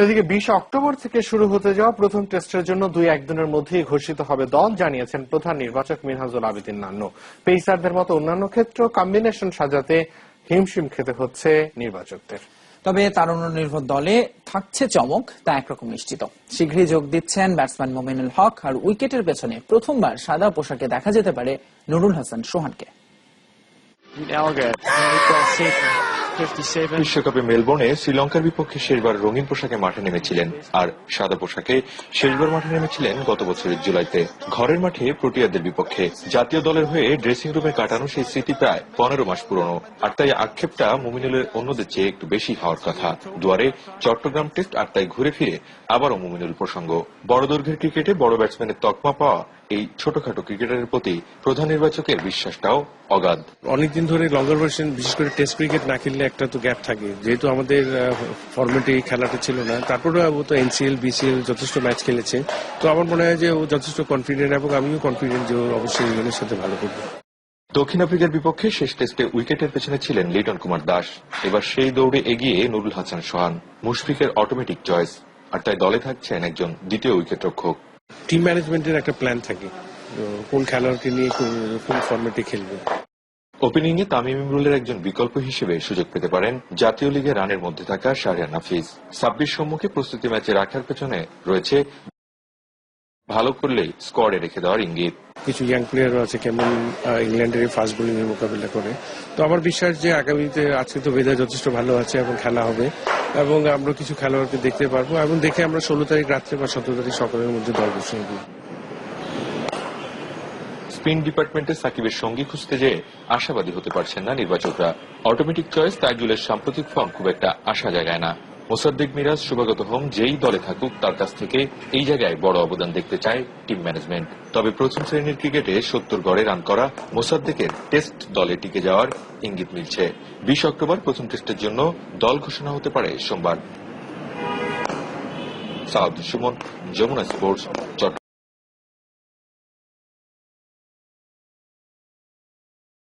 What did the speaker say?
এদিকে বিশ অক্টোবর থেকে শুরু হতে যাওয়া প্রথম টেস্টের জন্য দুই একদিনের মধ্যেই ঘোষিত হবে দল জানিয়েছেন প্রধান নির্বাচক মিনহাজুল আবেদিন নান্নু। পেইসারদের মতো অন্যান্য ক্ষেত্র কম্বিনেশন সাজাতে হিমশিম খেতে হচ্ছে নির্বাচকদের। তবে তারুণ্য নির্ভর দলে থাকছে চমক তা একরকম নিশ্চিত। শীঘ্রই যোগ দিচ্ছেন ব্যাটসম্যান মোমিনুল হক আর উইকেটের পেছনে প্রথমবার সাদা পোশাকে দেখা যেতে পারে নুরুল হাসান সোহানকে। Elga, 57. বিশ্বকাপে মেলবোর্নে শ্রীলঙ্কার বিপক্ষে শেষবার রঙিন পোশাকে মাঠে নেমেছিলেন আর সাদা পোশাকে শেষবার মাঠে নেমেছিলেন গত বছরের জুলাইতে। ঘরের মাঠে প্রোটিয়াদের বিপক্ষে জাতীয় দলের হয়ে ড্রেসিং রুমে কাটানো সেই স্মৃতি প্রায় পনেরো মাস পুরনো। আর তাই আক্ষেপটা মুমিনুলের অন্যদের চেয়ে একটু বেশি হওয়ার কথা। দুয়ারে চট্টগ্রাম টেস্ট আর তাই ঘুরে ফিরে আবারও মুমিনুল প্রসঙ্গ। বড় দৈর্ঘ্যের ক্রিকেটে বড় ব্যাটসম্যানের তকমা পাওয়া এই ছোটখাটো ক্রিকেটারের প্রতি প্রধান নির্বাচকের বিশ্বাসটাও অগাধ। অনেকদিন ধরে লঙ্গার ভার্সন বিশেষ করে টেস্ট ক্রিকেট না খেললে একটা তো গ্যাপ থাকে। যেহেতু আমাদের ফর্মেটে খেলাটা ছিল না তারপরে ও তো এনসিএল বিসিএল যথেষ্ট ম্যাচ খেলেছে। তো আমার মনে হয় যে ও যথেষ্ট কনফিডেন্ট এবং আমিও কনফিডেন্ট যে ও অবশ্যই ইংল্যান্ডের সাথে ভালো করবে। দক্ষিণ আফ্রিকার বিপক্ষে শেষ টেস্টে উইকেটের পেছনে ছিলেন লিটন কুমার দাস। এবার সেই দৌড়ে এগিয়ে নুরুল হাসান সোহান মুশফিকের অটোমেটিক চয়েস আর তাই দলে থাকছেন একজন দ্বিতীয় উইকেট রক্ষক টিম ম্যানেজমেন্টের একটা প্ল্যান থাকে। কোন খেলোয়াড়কে নিয়ে কোন- কোন ফর্মেটে খেলবে। ওপেনিং এ তামিম ইমরুলের একজন বিকল্প হিসেবে সুযোগ পেতে পারেন জাতীয় লিগে রানের মধ্যে থাকা শাহরিয়ার নাফিজ ছাব্বিশ সম্মুখে প্রস্তুতি ম্যাচে রাখার পেছনে রয়েছে ভালো করলেই স্কোয়াডে রেখে দেওয়ার ইঙ্গিত। কিছু ইয়াং প্লেয়ারও আছে, কেমন ইংল্যান্ডের ফাস্ট বোলিং এর মোকাবিলা করে। তো আমার বিশ্বাস যে আগামীতে আজকে তো ওয়েদার যথেষ্ট ভালো আছে এবং খেলা হবে। এবং আমরা কিছু খেলোয়াড়কে দেখতে পারব এবং দেখে আমরা ষোলো তারিখ রাত্রে বা সতেরো তারিখ সকালের মধ্যে দল ঘোষণা করব। স্পিন ডিপার্টমেন্টে সাকিবের সঙ্গী খুঁজতে যেয়ে আশাবাদী হতে পারছেন না নির্বাচকরা। অটোমেটিক চয়েস তাইজুলের সাম্প্রতিক ফর্ম খুব একটা আশা জায়গায় না। মোসাদ্দিক মিরাজ শুভাগত হোম, যেই দলে থাকুক, তার কাছ থেকে এই জায়গায় বড় অবদান দেখতে চায় টিম ম্যানেজমেন্ট। তবে প্রথম শ্রেণির ক্রিকেটে সত্তর গড়ে রান করা মোসাদ্দেকের টেস্ট দলে টিকে যাওয়ার ইঙ্গিত মিলছে। বিশ অক্টোবর প্রথম টেস্টের জন্য দল ঘোষণা হতে পারে সোমবার। সাউদ সুমন, যমুনা স্পোর্টস